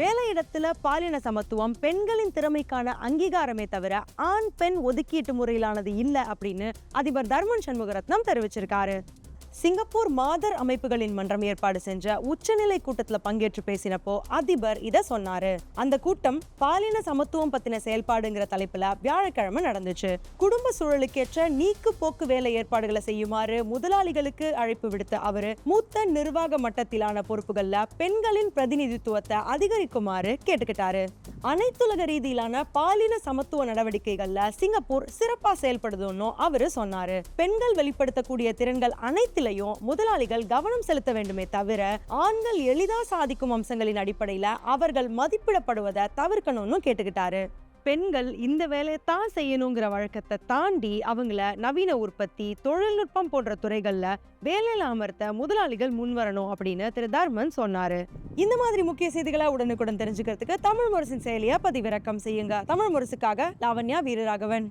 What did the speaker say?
வேலையிடத்துல பாலின சமத்துவம் பெண்களின் திறமைக்கான அங்கீகாரமே தவிர ஆண் பெண் ஒதுக்கீட்டு முறையிலானது இல்ல அப்படின்னு அதிபர் தர்மன் சண்முகரத்னம் தெரிவிச்சிருக்காரு. சிங்கப்பூர் மாதர் அமைப்புகளின் மன்றம் ஏற்பாடு செஞ்ச உச்சநிலை கூட்டத்துல பங்கேற்று பேசினப்போ அதிபர் இத சொன்னாரு. அந்த கூட்டம் பாலின சமத்துவம் பத்தின செயல்பாடுங்கிற தலைப்புல வியாழக்கிழமை நடந்துச்சு. குடும்ப சூழலுக்கேற்ற நீக்கு போக்கு வேலை ஏற்பாடுகளை செய்யுமாறு முதலாளிகளுக்கு அழைப்பு விடுத்த அவரு மூத்த நிர்வாக மட்டத்திலான பொறுப்புகள்ல பெண்களின் பிரதிநிதித்துவத்தை அதிகரிக்குமாறு கேட்டுக்கிட்டாரு. அனைத்துலக ரீதியிலான பாலின சமத்துவ நடவடிக்கைகள்ல சிங்கப்பூர் சிறப்பா செயல்படுதுன்னு அவரு சொன்னாரு. பெண்கள் வெளிப்படுத்தக்கூடிய திறன்கள் அனைத்திலையும் முதலாளிகள் கவனம் செலுத்த வேண்டுமே தவிர ஆண்கள் எளிதா சாதிக்கும் அம்சங்களின் அடிப்படையில அவர்கள் மதிப்பிடப்படுவதை தவிர்க்கணும்னு கேட்டுக்கிட்டாரு. பெண்கள் இந்த வேலையை தான் செய்யணுங்கிற வழக்கத்தை தாண்டி அவங்கள நவீன உற்பத்தி தொழில்நுட்பம் போன்ற துறைகள்ல வேலையில் அமர்த்த முதலாளிகள் முன்வரணும் அப்படின்னு திரு தர்மன் சொன்னாரு. இந்த மாதிரி முக்கிய செய்திகளை உடனுக்குடன் தெரிஞ்சுக்கிறதுக்கு தமிழ் முரசின் செயலியை பதிவிறக்கம் செய்யுங்க. தமிழ் முரசுக்காக லாவண்யா வீரராகவன்.